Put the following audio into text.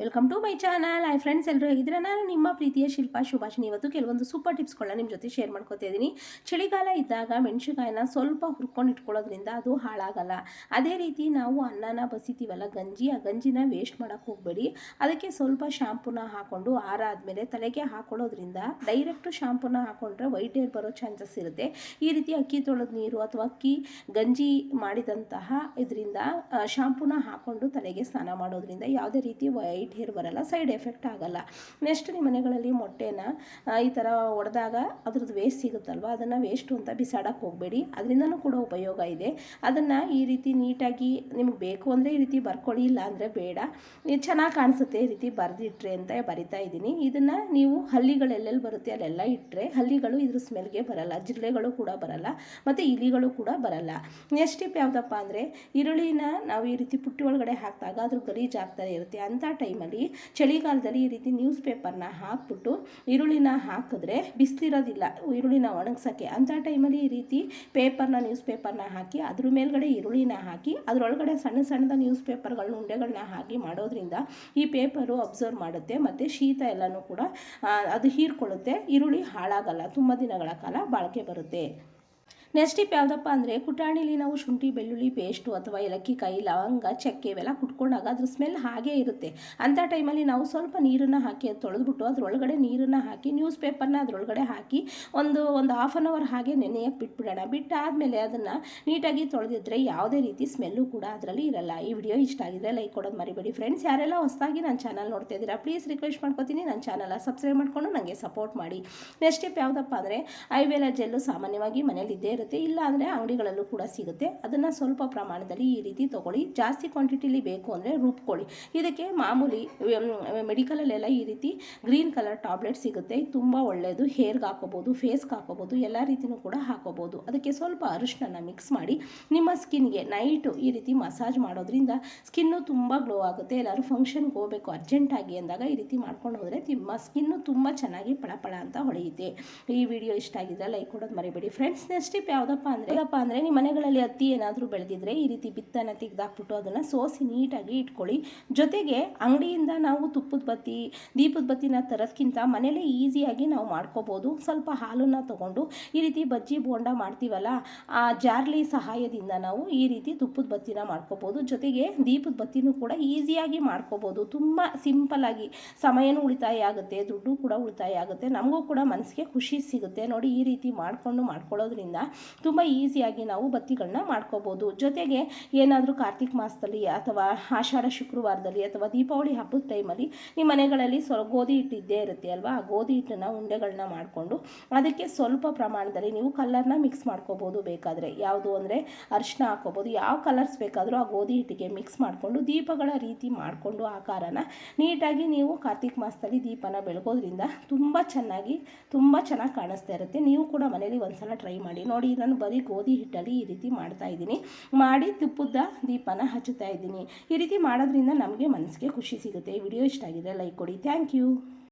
Welcome to my channel hi friends ಎಲ್ಲರೂ ಹೇಗಿದ್ರೆ ನಾನು ನಿಮ್ಮ ಪ್ರೀತಿಯ ಶಿಲ್ಪ ಶುಭಾಷಿನಿ ಇವತ್ತು ಕೆಲವೊಂದು ಸೂಪರ್ ಟಿಪ್ಸ್ಗಳನ್ನ ನಿಮ್ಮ ಜೊತೆ ಶೇರ್ ಮಾಡ್ಕೊತಾ ಇದ್ದೀನಿ. ಚಳಿಗಾಲ ಇದ್ದಾಗ ಮೆಣಸಿನಕಾಯಿನ ಸ್ವಲ್ಪ ಹುರ್ಕೊಂಡು ಇಟ್ಕೊಳ್ಳೋದ್ರಿಂದ ಅದು ಹಾಳಾಗಲ್ಲ. ಅದೇ ರೀತಿ ನಾವು ಅನ್ನನ ಬಸಿತೀವಲ್ಲ, ಗಂಜಿ, ಆ ಗಂಜಿನ ವೇಸ್ಟ್ ಮಾಡೋಕ್ಕೆ ಹೋಗಬೇಡಿ. ಅದಕ್ಕೆ ಸ್ವಲ್ಪ ಶಾಂಪೂನ ಹಾಕ್ಕೊಂಡು ಆರಾದಮೇಲೆ ತಲೆಗೆ ಹಾಕೊಳ್ಳೋದ್ರಿಂದ ಡೈರೆಕ್ಟು ಶಾಂಪೂನ ಹಾಕ್ಕೊಂಡ್ರೆ ವೈಟ್ ಏರ್ ಬರೋ ಚಾನ್ಸಸ್ ಇರುತ್ತೆ. ಈ ರೀತಿ ಅಕ್ಕಿ ತೊಳೆದ ನೀರು ಅಥವಾ ಅಕ್ಕಿ, ಗಂಜಿ ಮಾಡಿದಂತಹ ಇದರಿಂದ ಶಾಂಪೂನ ಹಾಕ್ಕೊಂಡು ತಲೆಗೆ ಸ್ನಾನ ಮಾಡೋದ್ರಿಂದ ಯಾವುದೇ ರೀತಿ ವೈಟ್ ಹೇರ್ ಬರಲ್ಲ ಸೈಡ್ ಎಫೆಕ್ಟ್ ಆಗಲ್ಲ. ನೆಕ್ಸ್ಟ್ ನಿಮ್ಮ ಮನೆಗಳಲ್ಲಿ ಮೊಟ್ಟೆನ ಈ ಥರ ಒಡೆದಾಗ ಅದ್ರದ್ದು ವೇಸ್ಟ್ ಸಿಗುತ್ತಲ್ವ? ಅದನ್ನು ವೇಸ್ಟು ಅಂತ ಬಿಸಾಡೋಕೆ ಹೋಗಬೇಡಿ. ಅದರಿಂದನೂ ಕೂಡ ಉಪಯೋಗ ಇದೆ. ಅದನ್ನು ಈ ರೀತಿ ನೀಟಾಗಿ ನಿಮ್ಗೆ ಬೇಕು ಅಂದರೆ ಈ ರೀತಿ ಬರ್ಕೊಳ್ಳಿ, ಇಲ್ಲ ಅಂದರೆ ಬೇಡ. ಚೆನ್ನಾಗಿ ಕಾಣಿಸುತ್ತೆ ಈ ರೀತಿ ಬರೆದಿಟ್ರೆ ಅಂತ ಬರಿತಾ ಇದ್ದೀನಿ. ಇದನ್ನು ನೀವು ಹಲ್ಲಿಗಳು ಎಲ್ಲೆಲ್ಲಿ ಬರುತ್ತೆ ಅಲ್ಲೆಲ್ಲ ಇಟ್ಟರೆ ಹಲ್ಲಿಗಳು ಇದ್ರ ಸ್ಮೆಲ್ಗೆ ಬರಲ್ಲ, ಜಿರಳೆಗಳು ಕೂಡ ಬರಲ್ಲ, ಮತ್ತು ಇಲಿಗಳು ಕೂಡ ಬರಲ್ಲ. ನೆಕ್ಸ್ಟ್ ಟಿಪ್ ಯಾವುದಪ್ಪ ಅಂದರೆ, ಈರುಳ್ಳಿನ ನಾವು ಈ ರೀತಿ ಪುಟ್ಟಿ ಒಳಗಡೆ ಹಾಕಿದಾಗ ಅದ್ರ ಗಲೀಜು ಆಗ್ತಾನೆ ಇರುತ್ತೆ ಅಂಥ ಟೈಮಲ್ಲಿ ಚಳಿಗಾಲದಲ್ಲಿ ಈ ರೀತಿ ನ್ಯೂಸ್ ಪೇಪರ್ನ ಹಾಕ್ಬಿಟ್ಟು ಈರುಳ್ಳಿನ ಹಾಕಿದ್ರೆ ಬಿಸಿಲಿರೋದಿಲ್ಲ, ಈರುಳ್ಳಿನ ಒಣಗ್ಸೋಕ್ಕೆ. ಅಂಥ ಟೈಮಲ್ಲಿ ಈ ರೀತಿ ಪೇಪರ್ನ ನ್ಯೂಸ್ ಪೇಪರ್ನ ಹಾಕಿ ಅದ್ರ ಮೇಲ್ಗಡೆ ಈರುಳ್ಳಿನ ಹಾಕಿ ಅದರೊಳಗಡೆ ಸಣ್ಣ ಸಣ್ಣದ ನ್ಯೂಸ್ ಪೇಪರ್ಗಳನ್ನ ಉಂಡೆಗಳನ್ನ ಹಾಕಿ ಮಾಡೋದ್ರಿಂದ ಈ ಪೇಪರು ಅಬ್ಸರ್ವ್ ಮಾಡುತ್ತೆ. ಮತ್ತು ಶೀತ ಎಲ್ಲನೂ ಕೂಡ ಅದು ಹೀರ್ಕೊಳ್ಳುತ್ತೆ. ಈರುಳ್ಳಿ ಹಾಳಾಗಲ್ಲ. ತುಂಬ ದಿನಗಳ ಕಾಲ ಬಾಳಿಕೆ ಬರುತ್ತೆ. ನೆಕ್ಸ್ಟ್ ಟಿಪ್ ಯಾವುದಪ್ಪ ಅಂದರೆ ಕುಟಾಣಿಲಿ ನಾವು ಶುಂಠಿ, ಬೆಳ್ಳುಳ್ಳಿ ಪೇಸ್ಟು ಅಥವಾ ಏಲಕ್ಕಿಕಾಯಿ, ಲವಂಗ, ಚಕ್ಕೆ, ಇವೆಲ್ಲ ಕುಟ್ಕೊಂಡಾಗ ಅದ್ರ ಸ್ಮೆಲ್ ಹಾಗೇ ಇರುತ್ತೆ. ಅಂಥ ಟೈಮಲ್ಲಿ ನಾವು ಸ್ವಲ್ಪ ನೀರನ್ನು ಹಾಕಿ ಅದು ತೊಳೆದ್ಬಿಟ್ಟು ಅದರೊಳಗಡೆ ನೀರನ್ನು ಹಾಕಿ ನ್ಯೂಸ್ ಪೇಪರ್ನ ಅದರೊಳಗಡೆ ಹಾಕಿ ಒಂದು ಒಂದು ಹಾಫ್ ಆನ್ ಅವರ್ ಹಾಗೆ ನೆನೆಯಕ್ಕೆ ಬಿಟ್ಬಿಡೋಣ. ಬಿಟ್ಟಾದಮೇಲೆ ಅದನ್ನು ನೀಟಾಗಿ ತೊಳೆದಿದ್ರೆ ಯಾವುದೇ ರೀತಿ ಸ್ಮೆಲ್ಲು ಕೂಡ ಅದರಲ್ಲಿ ಇರಲ್ಲ. ಈ ವಿಡಿಯೋ ಇಷ್ಟ ಆಗಿದ್ರೆ ಲೈಕ್ ಕೊಡೋದು ಮರಿಬೇಡಿ. ಫ್ರೆಂಡ್ಸ್, ಯಾರೆಲ್ಲ ಹೊಸದಾಗಿ ನನ್ನ ಚಾನಲ್ ನೋಡ್ತಾ ಇದ್ದೀರಾ, ಪ್ಲೀಸ್ ರಿಕ್ವೆಸ್ಟ್ ಮಾಡ್ಕೊತೀನಿ ನನ್ನ ಚಾನಲ್ ಸಬ್ಸ್ಕ್ರೈಬ್ ಮಾಡ್ಕೊಂಡು ನನಗೆ ಸಪೋರ್ಟ್ ಮಾಡಿ. ನೆಕ್ಸ್ಟ್ ಟಿಪ್ ಯಾವುದಪ್ಪ ಅಂದರೆ ಐವೇಲ ಜೆಲ್ಲು ಸಾಮಾನ್ಯವಾಗಿ ಮನೇಲಿ ಇದ್ದೇ ಇರುತ್ತೆ. ಇಲ್ಲ ಅಂದರೆ ಅಂಗಡಿಗಳಲ್ಲೂ ಕೂಡ ಸಿಗುತ್ತೆ. ಅದನ್ನು ಸ್ವಲ್ಪ ಪ್ರಮಾಣದಲ್ಲಿ ಈ ರೀತಿ ತೊಗೊಳ್ಳಿ. ಜಾಸ್ತಿ ಕ್ವಾಂಟಿಟಿಲಿ ಬೇಕು ಅಂದರೆ ರುಬ್ಕೊಳ್ಳಿ. ಇದಕ್ಕೆ ಮಾಮೂಲಿ ಮೆಡಿಕಲಲ್ಲೆಲ್ಲ ಈ ರೀತಿ ಗ್ರೀನ್ ಕಲರ್ ಟ್ಯಾಬ್ಲೆಟ್ ಸಿಗುತ್ತೆ. ತುಂಬ ಒಳ್ಳೆಯದು ಹೇರ್ಗೆ ಹಾಕೋಬೋದು ಫೇಸ್ಗೆ ಹಾಕೋಬೋದು, ಎಲ್ಲ ರೀತಿಯೂ ಕೂಡ ಹಾಕೋಬೋದು. ಅದಕ್ಕೆ ಸ್ವಲ್ಪ ಅರಿಶಿನ ಮಿಕ್ಸ್ ಮಾಡಿ, ನಿಮ್ಮ ಸ್ಕಿನ್ಗೆ ನೈಟು ಈ ರೀತಿ ಮಸಾಜ್ ಮಾಡೋದ್ರಿಂದ ಸ್ಕಿನ್ನು ತುಂಬ ಗ್ಲೋ ಆಗುತ್ತೆ. ಎಲ್ಲರೂ ಫಂಕ್ಷನ್ಗೆ ಹೋಗಬೇಕು ಅರ್ಜೆಂಟಾಗಿ ಅಂದಾಗ ಈ ರೀತಿ ಮಾಡ್ಕೊಂಡು ಹೋದರೆ ನಿಮ್ಮ ಸ್ಕಿನ್ನು ತುಂಬ ಚೆನ್ನಾಗಿ ಪಳಪಳ ಅಂತ ಹೊಳೆಯುತ್ತೆ. ಈ ವಿಡಿಯೋ ಇಷ್ಟ ಆಗಿದ್ರೆ ಲೈಕ್ ಕೊಡೋದು ಮರಿಬೇಡಿ. ಫ್ರೆಂಡ್ಸ್ ನೆಕ್ಸ್ಟ್ ಟಿಪ್ ಯಾವುದಪ್ಪ ಅಂದರೆ ಯಾವುದಪ್ಪ ಅಂದರೆ ನಿಮ್ಮ ಮನೆಗಳಲ್ಲಿ ಹತ್ತಿ ಏನಾದರೂ ಬೆಳೆದಿದ್ರೆ ಈ ರೀತಿ ಬಿತ್ತನ ತೆಗೆದಾಕ್ಬಿಟ್ಟು ಅದನ್ನು ಸೋಸಿ ನೀಟಾಗಿ ಇಟ್ಕೊಳ್ಳಿ. ಜೊತೆಗೆ ಅಂಗಡಿಯಿಂದ ನಾವು ತುಪ್ಪದ ಬತ್ತಿ, ದೀಪದ ಬತ್ತಿನ ತರೋದ್ಕಿಂತ ಮನೇಲೇ ಈಸಿಯಾಗಿ ನಾವು ಮಾಡ್ಕೋಬೋದು. ಸ್ವಲ್ಪ ಹಾಲನ್ನು ತಗೊಂಡು ಈ ರೀತಿ ಬಜ್ಜಿ ಬೋಂಡ ಮಾಡ್ತೀವಲ್ಲ, ಆ ಜಾರ್ಲಿ ಸಹಾಯದಿಂದ ನಾವು ಈ ರೀತಿ ತುಪ್ಪದ ಬತ್ತಿನ ಮಾಡ್ಕೋಬೋದು. ಜೊತೆಗೆ ದೀಪದ ಬತ್ತಿನೂ ಕೂಡ ಈಸಿಯಾಗಿ ಮಾಡ್ಕೋಬೋದು. ತುಂಬ ಸಿಂಪಲ್ಲಾಗಿ ಸಮಯನೂ ಉಳಿತಾಯ ಆಗುತ್ತೆ, ದುಡ್ಡು ಕೂಡ ಉಳಿತಾಯ ಆಗುತ್ತೆ. ನಮಗೂ ಕೂಡ ಮನಸ್ಸಿಗೆ ಖುಷಿ ಸಿಗುತ್ತೆ. ನೋಡಿ ಈ ರೀತಿ ಮಾಡಿಕೊಂಡು ಮಾಡ್ಕೊಳ್ಳೋದ್ರಿಂದ ತುಂಬ ಈಸಿಯಾಗಿ ನಾವು ಬತ್ತಿಗಳನ್ನ ಮಾಡ್ಕೋಬೋದು. ಜೊತೆಗೆ ಏನಾದರೂ ಕಾರ್ತಿಕ್ ಮಾಸದಲ್ಲಿ ಅಥವಾ ಆಷಾಢ ಶುಕ್ರವಾರದಲ್ಲಿ ಅಥವಾ ದೀಪಾವಳಿ ಹಬ್ಬದ ಟೈಮಲ್ಲಿ ನಿಮ್ಮ ಮನೆಗಳಲ್ಲಿ ಸ್ವ ಗೋಧಿ ಹಿಟ್ಟು ಇರುತ್ತೆ ಅಲ್ವಾ? ಆ ಗೋಧಿ ಹಿಟ್ಟನ್ನ ಉಂಡೆಗಳನ್ನ ಮಾಡಿಕೊಂಡು ಅದಕ್ಕೆ ಸ್ವಲ್ಪ ಪ್ರಮಾಣದಲ್ಲಿ ನೀವು ಕಲರ್ನ ಮಿಕ್ಸ್ ಮಾಡ್ಕೋಬೋದು ಬೇಕಾದರೆ. ಯಾವುದು ಅಂದರೆ ಅರಿಶಿನ ಹಾಕೋಬೋದು ಯಾವ ಕಲರ್ಸ್ ಬೇಕಾದರೂ ಆ ಗೋಧಿ ಹಿಟ್ಟಿಗೆ ಮಿಕ್ಸ್ ಮಾಡಿಕೊಂಡು ದೀಪಗಳ ರೀತಿ ಮಾಡಿಕೊಂಡು ಆಕಾರನ ನೀಟಾಗಿ ನೀವು ಕಾರ್ತಿಕ್ ಮಾಸದಲ್ಲಿ ದೀಪನ ಬೆಳಗೋದ್ರಿಂದ ತುಂಬ ಚೆನ್ನಾಗಿ ತುಂಬ ಚೆನ್ನಾಗಿ ಕಾಣಿಸ್ತಾ ಇರುತ್ತೆ. ನೀವು ಕೂಡ ಮನೇಲಿ ಒಂದು ಸಲ ಟ್ರೈ ಮಾಡಿ ನೋಡಿ, ನಾನು ಬರೀ ಗೋಧಿ ಹಿಟ್ಟಲ್ಲಿ ಈ ರೀತಿ ಮಾಡ್ತಾ ಇದ್ದೀನಿ. ಮಾಡಿ ತುಪ್ಪದ ದೀಪನ ಹಚ್ಚುತ್ತಾ ಇದ್ದೀನಿ. ಈ ರೀತಿ ಮಾಡೋದ್ರಿಂದ ನಮಗೆ ಮನಸ್ಸಿಗೆ ಖುಷಿ ಸಿಗುತ್ತೆ. ವಿಡಿಯೋ ಇಷ್ಟ ಆಗಿದೆ ಲೈಕ್ ಕೊಡಿ. Thank you.